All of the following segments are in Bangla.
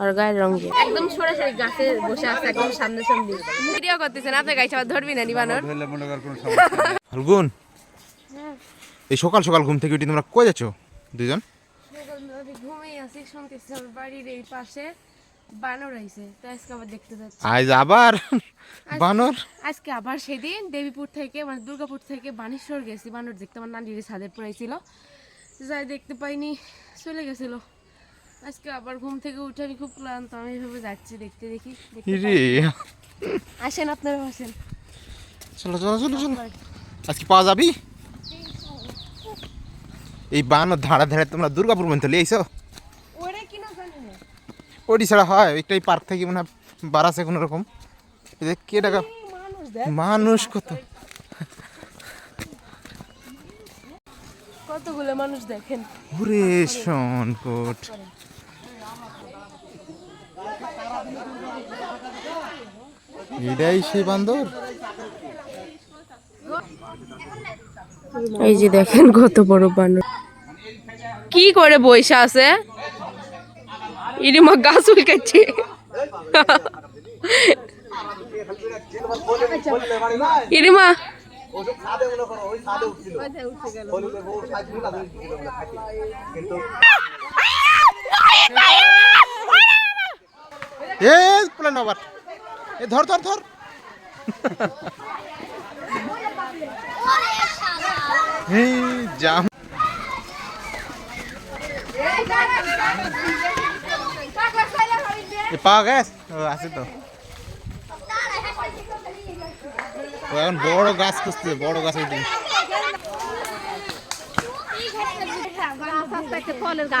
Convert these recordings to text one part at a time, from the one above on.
আর গায়ের রং দিয়ে একদম সরাসরি গাছে বসে আছে একদম সামনে সামনে ভিডিও করতেছেন আপনি গাইছে আবার ধরবি না নিবানোর। ধরলে মনে কর কোনো সমস্যা ফাল্গুন এই সকাল সকাল ঘুম থেকে উঠে তোমরা কই যাচ্ছ? ঘুমিয়ে আছি শুনতেছি আমার বাড়ির এই পাশে বানর আইছে তো আজকে আবার দেখতে যাচ্ছি। আজ আবার? বানর? আজকে আবার সেদিন দেবীপুর থেকে মানে দুর্গাপুর থেকে বানেশ্বর গেছি বানর দেখতে আমার নানির ছাদের পড়াইছিল যাই দেখতে পাইনি চলে গেছিল। আজকে আবার ঘুম থেকে উঠে আমি খুব ক্লান্ত আমি এভাবে যাচ্ছি দেখতে দেখি পাই- আসেন আপনারা আসেন চলো চলো চলো চলো। আজকে পাওয়া যাবি? এই বানর ধাড়া ধাড়ে তোমরা দুর্গাপুর পর্যন্ত লিয়ে না ওটি ছাড়া হয় এই পার্ক থেকে মনে হয় বাড়াছে কোনো রকম। কে টাকা মানুষ কত? কতগুলো মানুষ দেখেন? ওরে শনকোট এটাই সেই বান্দর? এই যে দেখেন কত বড় বানর কি করে বইসা আছে? ইরিমা গাছ উল্কাচ্ছে ইরিমা এ প্লেন আবার এ ধর ধর ধর। জাম। পাওয়া গেছে? আছে তো। এখন বড় গাছ খুঁজতে, বড় গাছ উঠে তোরা ওদিক যা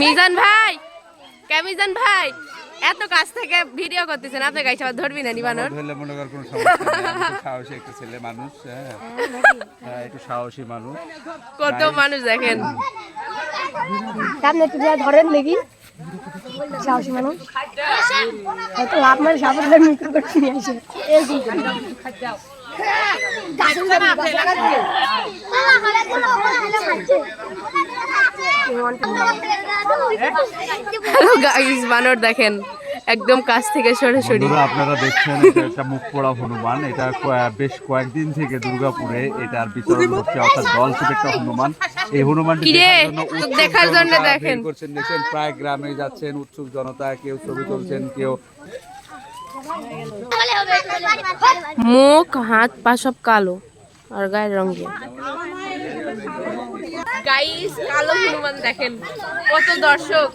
মিজান ভাই কে মিজান ভাই? এত কাছ থেকে ভিডিও করতেছেন আপনি গাইছে আবার ধরবি না নিবানোর? ধরলে মনে কর কোনো সমস্যা নেই। আমি একটু সাহসী একটা ছেলে মানুষ হ্যাঁ। হ্যাঁ, একটু সাহসী মানুষ। কত মানুষ দেখেন। সামনে একটু যা ধরেন দেখি। সাহসী মানুষ। হয়তো আপনার সাপোর্ট মিত্র করতে নিয়ে আসে। এই যে। হ্যালো গাইস বানর দেখেন। একদম কাছ থেকে সরাসরি আপনারা দেখছেন এটা একটা মুখ পোড়া হনুমান। এটা বেশ কয়েকদিন থেকে দুর্গাপুরে এটার বিতরণ হচ্ছে অর্থাৎ দল থেকে একটা হনুমান। এই হনুমানটি দেখার জন্য উৎসুক জনতা দেখেন। করছেন দেখছেন প্রায় গ্রামে যাচ্ছেন উৎসুক জনতা কেউ ছবি তুলছেন কেউ মুখ হাত পা সব কালো আর গায়ের রং দিয়ে। গাইস, কালো হনুমান দেখেন। কত দর্শক।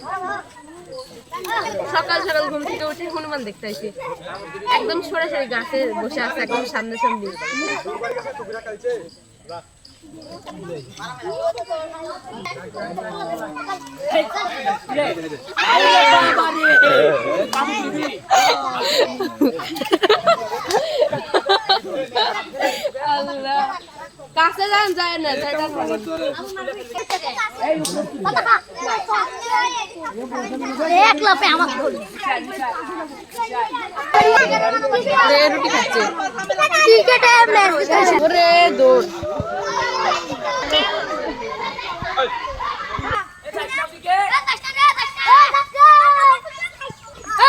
সকাল সকাল ঘুম থেকে উঠে হনুমান দেখতে আসি। একদম সরাসরি গাছে বসে আছে, একদম সামনে সামনে। আল্লাহ। কাছে যান যায় না সেটা এক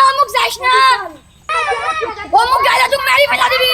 অমুক যাইস না। অমুক গেলে তুমি মেরি ফেলা দিবি।